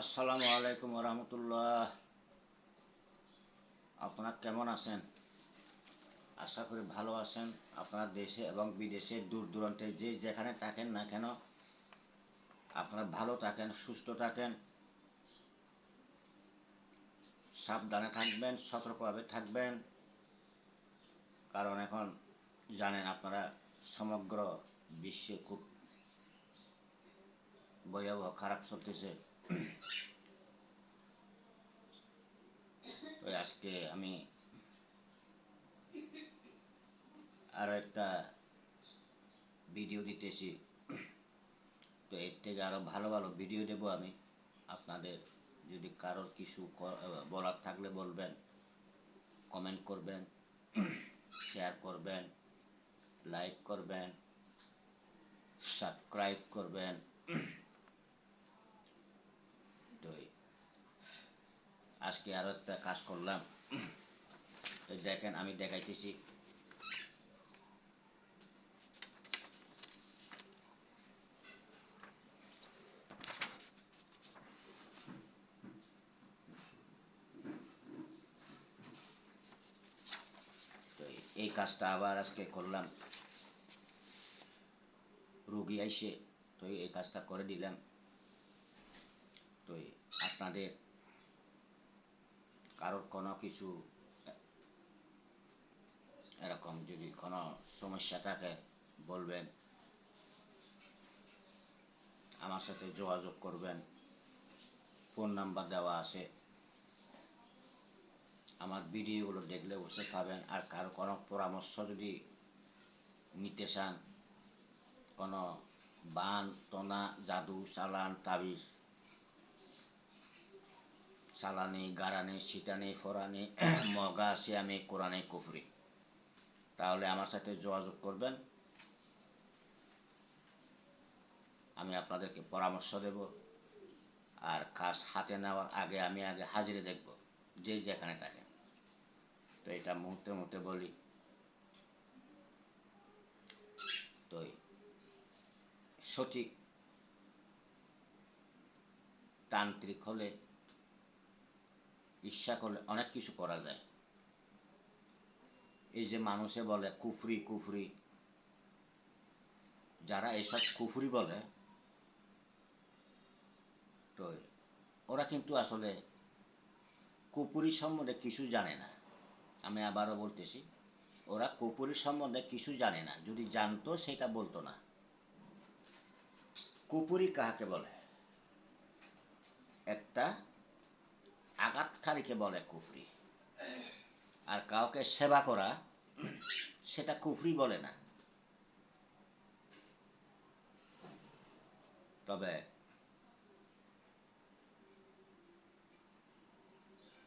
আসসালামু আলাইকুম রহমতুল্লাহ আপনারা কেমন আছেন? আশা করি ভালো আছেন। আপনারা দেশে এবং বিদেশে দূর দূরান্তে যে যেখানে থাকেন না কেন, আপনারা ভালো থাকেন, সুস্থ থাকেন। সাবধানে থাকবেন, সতর্কভাবে থাকবেন। কারণ এখন জানেন আপনারা সমগ্র বিশ্বে খুব ভয়াবহ খারাপ চলতেছে। তো আজকে আমি আরও একটা ভিডিও দিতেছি, তো এর থেকে আরও ভালো ভালো ভিডিও দেব আমি। আপনাদের যদি কারোর কিছু বলার থাকলে বলবেন কমেন্ট করবেন শেয়ার করবেন লাইক করবেন সাবস্ক্রাইব করবেন তো এই আজকে আরও একটা কাজ করলাম। দেখেন, আমি দেখাইতেছি। এই কাজটা আবার আজকে করলাম। রুগী আইসে, তো এই কাজটা করে দিলাম। তো আপনাদের কারোর কোনো কিছু, এরকম যদি কোনো সমস্যা থাকে, বলবেন। আমার সাথে যোগাযোগ করবেন। ফোন নাম্বার দেওয়া আছে। আমার ভিডিওগুলো দেখলে অবশ্যই পাবেন আর কারও কোনো পরামর্শ যদি নিতে চান, কোনো বান, টনা, জাদু, চালান, তাবিজ সালানি গারানি সিটানি ফরানি, মগা, সিয়ামি কোরআনে কুফরি। তাহলে আমার সাথে যোগাযোগ করবেন। আমি আপনাদেরকে পরামর্শ দেব। আর কাজ হাতে নেওয়ার আগে আমি আগে হাজিরে দেখব, যে যেখানে থাকেন তো এটা মুহূর্তে মুহূর্তে বলি। তো সঠিক তান্ত্রিক হলে ইচ্ছা করলে অনেক কিছু করা যায়। এই যে মানুষে বলে, কুফরি কুফরি। যারা এসব কুফরি বলে, তো ওরা কিন্তু আসলে কুপুরি সম্বন্ধে কিছু জানে না। আমি আবারও বলতেছি, ওরা কুপুরি সম্বন্ধে কিছু জানে না। যদি জানতো, সেটা বলতো না। কুপুরি কাহাকে বলে? একটা আঘাতকারীকে বলে কুফরি। আর কাউকে সেবা করা, সেটা কুফরি বলে না। তবে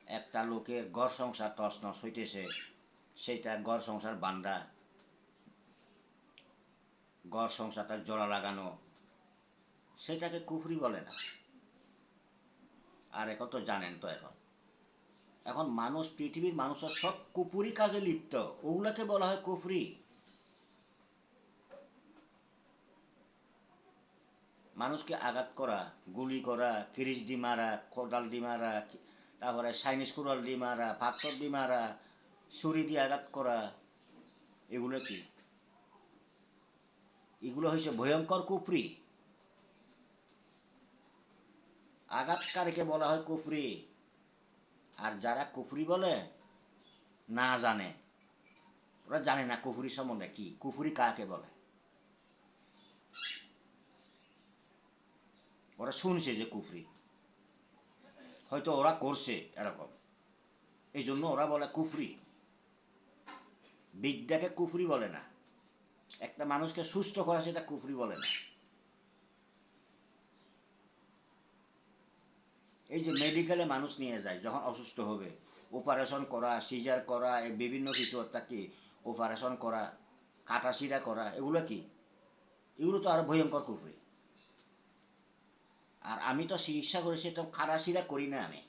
একটা লোকের ঘর সংসার তছনছ হইতেছে, সেইটা ঘর সংসার বান্দা, ঘর সংসারটা জোড়া লাগানো, সেটাকে কুফরি বলে না। আর এখন তো জানেন তো এখন। এখন মানুষ, পৃথিবীর মানুষের সব কুপুরি কাজে লিপ্ত। ওগুলাকে বলা হয় কুফরি। মানুষকে আঘাত করা, গুলি করা কিরিচ দি মারা, কোদাল দি মারা, তারপরে চাইনিজ কুড়াল দি মারা, পাথর দি মারা, ছুরি দিয়ে আঘাত করা, এগুলো কি? এগুলো হয়েছে ভয়ঙ্কর কুফরি। আঘাতকারীকে বলা হয় কুফরি। আর যারা কুফরি বলে, না জানে। ওরা জানে না কুফরি সম্বন্ধে কি, কুফরি কাকে বলে। ওরা শুনছে যে কুফরি। হয়তো ওরা করছে এরকম। এই জন্য ওরা বলে কুফরি। বিদ্যাকে কুফরি বলে না। একটা মানুষকে সুস্থ করা সেটা কুফরি বলে না। এই যে মেডিকেলে মানুষ নিয়ে যায়, যখন অসুস্থ হবে অপারেশন করা সিজার করা বিভিন্ন কিছু, অর্থাৎ কি অপারেশন করা কাটাছিড়া করা, এগুলো কি? এগুলো তো আরও ভয়ঙ্কর কুফরি। আর আমি তো চিকিৎসা করেছি তো কাটাছিড়া করি না আমি।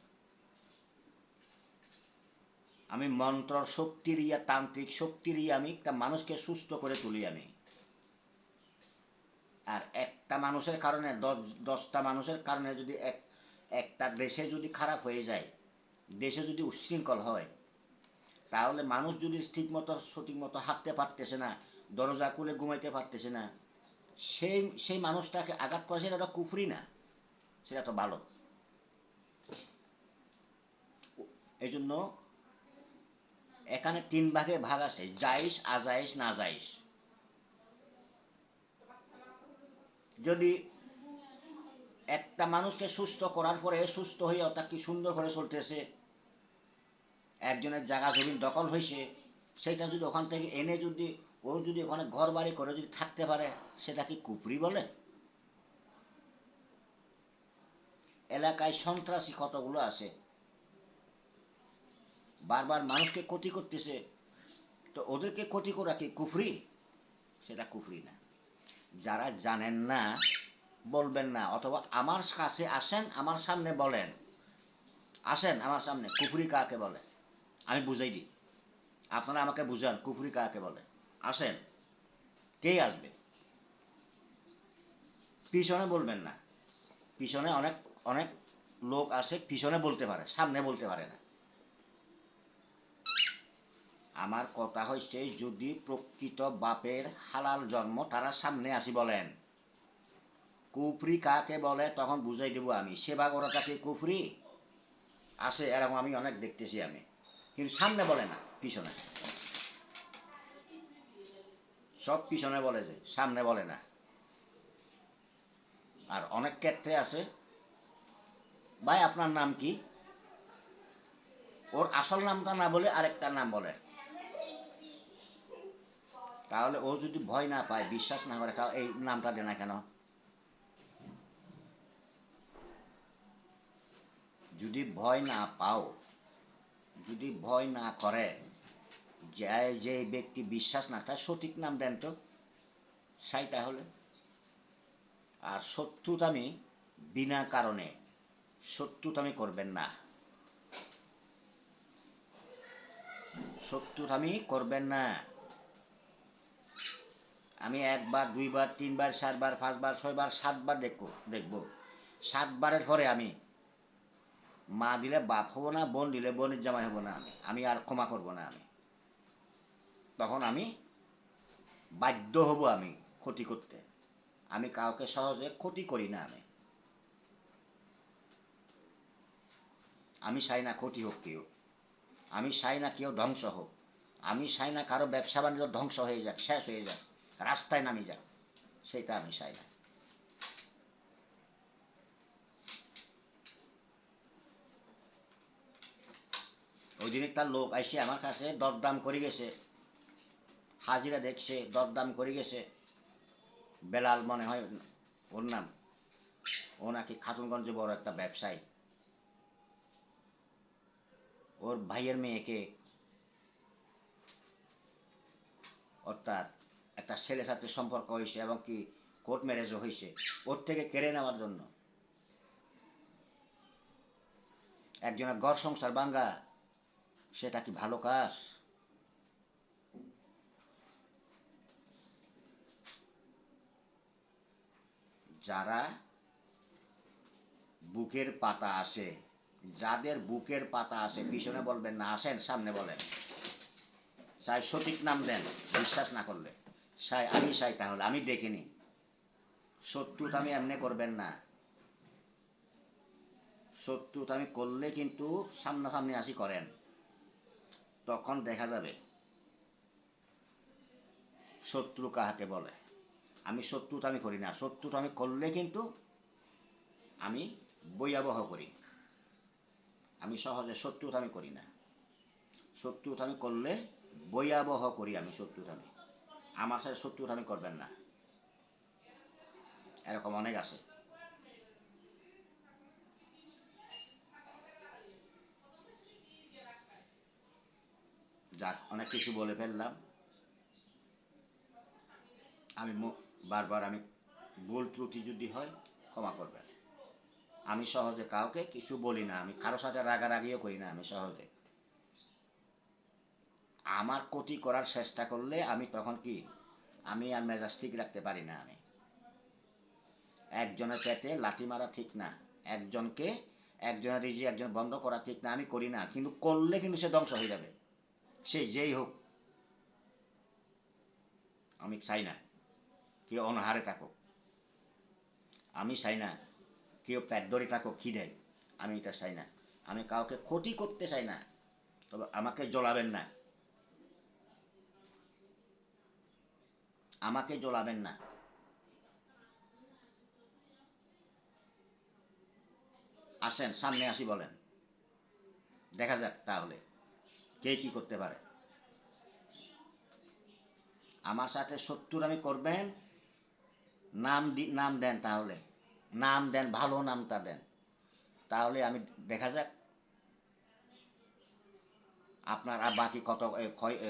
আমি মন্ত্রর শক্তির ইয়া, তান্ত্রিক শক্তির ইয়া, আমি একটা মানুষকে সুস্থ করে তুলি আমি। আর একটা মানুষের কারণে, দশ, দশটা মানুষের কারণে যদি এক একটা দেশে যদি খারাপ হয়ে যায়, দেশে যদি উশৃঙ্খল হয়, তাহলে মানুষ যদি ঠিক মতো সঠিক মতো হাঁটতে পারতেছে না, দরজা খুলে ঘুমাইতে পারতেছে না, সেই সেই মানুষটাকে আঘাত করা সেটা তো কুফরি না, সেটা তো ভালো। এই জন্য এখানে তিন ভাগে ভাগ আছে জাইশ আজাইস না জাইশ যদি একটা মানুষকে সুস্থ করার পরে সুস্থ হয়ে তা কি সুন্দর করে চলতেছে। একজনের জায়গা জমি দখল হয়েছে, সেটা যদি ওখান থেকে এনে যদি ও যদি ওখানে ঘর বাড়ি করে যদি থাকতে পারে, সেটা কি কুপরি বলে? এলাকায় সন্ত্রাসী কতগুলো আছে? বারবার মানুষকে ক্ষতি করতেছে, তো ওদেরকে ক্ষতি করা কি কুফরি? সেটা কুফরি না। যারা জানেন না বলবেন না, অথবা আমার কাছে আসেন, আমার সামনে বলেন। আসেন আমার সামনে, কুফরি কাকে বলে? আমি বুঝাই দিই। আপনারা আমাকে বুঝান, কুফরি কাকে বলে? আসেন। কে আসবে? পিছনে বলবেন না। পিছনে অনেক অনেক লোক আসে, পিছনে বলতে পারে, সামনে বলতে পারে না। আমার কথা হচ্ছে যদি প্রকৃত বাপের হালাল জন্ম তারা সামনে আসি বলেন। কুফরি কাকে বলে তখন বুঝাই দেবো আমি। সেবা করাটাকে কুফরি? আসে এরকম আমি অনেক দেখতেছি আমি। কিন্তু সামনে বলে না, পিছনে। সব পিছনে বলে যে, সামনে বলে না। আর অনেক ক্ষেত্রে আছে, ভাই আপনার নাম কি? ওর আসল নামটা না বলে আরেকটা নাম বলে। তাহলে ও যদি ভয় না পায়, বিশ্বাস না করে এই নামটা দে না কেন? যদি ভয় না পাও, যদি ভয় না করে যে যে ব্যক্তি বিশ্বাস না তার সঠিক নাম দেন তো, সাই তাহলে। আর শত্রুতামি বিনা কারণে শত্রুতামি করবেন না। শত্রুতামি করবেন না। আমি একবার, দুইবার, তিনবার, চারবার, পাঁচবার, ছয়বার, সাতবার দেখব দেখব। সাতবারের পরে আমি মা দিলে বাপ হব না, বোন দিলে বোনের জামাই হব না আমি। আমি আর ক্ষমা করব না আমি। তখন আমি বাধ্য হব আমি ক্ষতি করতে। আমি কাউকে সহজে ক্ষতি করি না আমি। আমি চাই না ক্ষতি হোক কেউ। আমি চাই না কেউ ধ্বংস হোক। আমি চাই না কারও ব্যবসা বাণিজ্য ধ্বংস হয়ে যাক, শেষ হয়ে যাক, রাস্তায় নামি যাক। সেটা আমি চাই না। ওই দিনে তার লোক আইসে আমার কাছে দরদাম করে গেছে। হাজিরা দেখছে, দরদাম করে গেছে। বেলাল মনে হয় ওর নাম। ও নাকি খাতুনগঞ্জে বড় একটা ব্যবসায়ী। ওর ভাইয়ের মেয়েকে অর্থাৎ একটা ছেলের সাথে সম্পর্ক হয়েছে এবং কি কোর্ট ম্যারেজও হয়েছে। ওর থেকে কেড়ে নেওয়ার জন্য। একজনের ঘর সংসার বাঙ্গা সেটা কি ভালো কাজ? যারা বুকের পাতা আসে, যাদের বুকের পাতা আসে, পিছনে বলবেন না, আসেন, সামনে বলেন। চাই সঠিক নাম দেন, বিশ্বাস না করলে। সাই, আমি চাই তাহলে, আমি দেখিনি শত্রুতা আমি এমনি করবেন না। শত্রুতা আমি করলে কিন্তু সামনাসামনি আসি করেন। তখন দেখা যাবে। শত্রু কাহাকে বলে? আমি শত্রুতা আমি করি না। শত্রুতা আমি করলে কিন্তু আমি বৈয়াবহ করি। আমি সহজে শত্রু শত্রুতা আমি করি না। শত্রুতা আমি করলে বৈয়াবহ করি আমি শত্রুতা আমি। আমার সাথে শত্রুতা আমি করবেন না। এরকম অনেক আছে। যাক, অনেক কিছু বলে ফেললাম। আমি বারবার আমি ভুল ত্রুটি যদি হয়, ক্ষমা করবেন। আমি সহজে কাউকে কিছু বলি না, আমি কারোর সাথে রাগারাগিও করি না, আমি সহজে। আমার ক্ষতি করার চেষ্টা করলে আমি তখন কি? আমি আর মেজাজ ঠিক রাখতে পারি না আমি। একজনের পেটে লাঠি মারা ঠিক না, একজনকে, একজনের রিজি, একজন বন্ধ করা ঠিক না, আমি করি না, কিন্তু করলে কিন্তু সে ধ্বংস হয়ে যাবে। সে যেই হোক, আমি চাই না কেউ অনাহারে থাকুক। আমি চাই না কেউ পেট ধরে থাকুক খিদে আমি এটা চাই না। আমি কাউকে ক্ষতি করতে চাই না, তবে আমাকে জ্বলাবেন না। আমাকে জ্বলাবেন না। আসেন, সামনে আসি বলেন। দেখা যাক তাহলে। কে কি করতে পারে? আমার সাথে সত্তর আমি করবেন, নাম নাম দেন তাহলে। নাম দেন, ভালো নামটা দেন। তাহলে আমি দেখা যাক। আপনার আর বাকি কত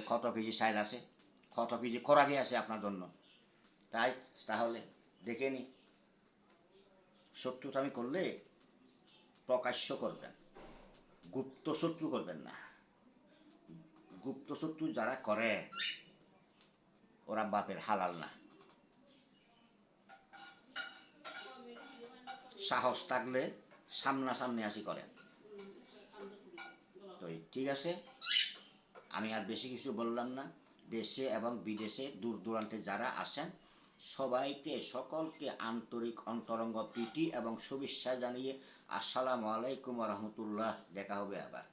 কত কেজি সাইল আছে? কত কেজি করাগে আছে আপনার জন্য? তাই, তাহলে দেখে নি। শত্রুতা আমি করলে প্রকাশ্য করবেন। গুপ্ত শত্রু করবেন না। গুপ্ত শত্রু যারা করে, ওরা বাপের হালাল না। সাহস থাকলে সামনাসামনি আসি করেন তো ঠিক আছে, আমি আর বেশি কিছু বললাম না। দেশে এবং বিদেশে দূর দূরান্তে যারা আসেন, সবাইকে, সকলকে আন্তরিক অন্তরঙ্গ প্রীতি এবং শুভেচ্ছা জানিয়ে আসসালামু আলাইকুম রহমতুল্লাহ। দেখা হবে আবার।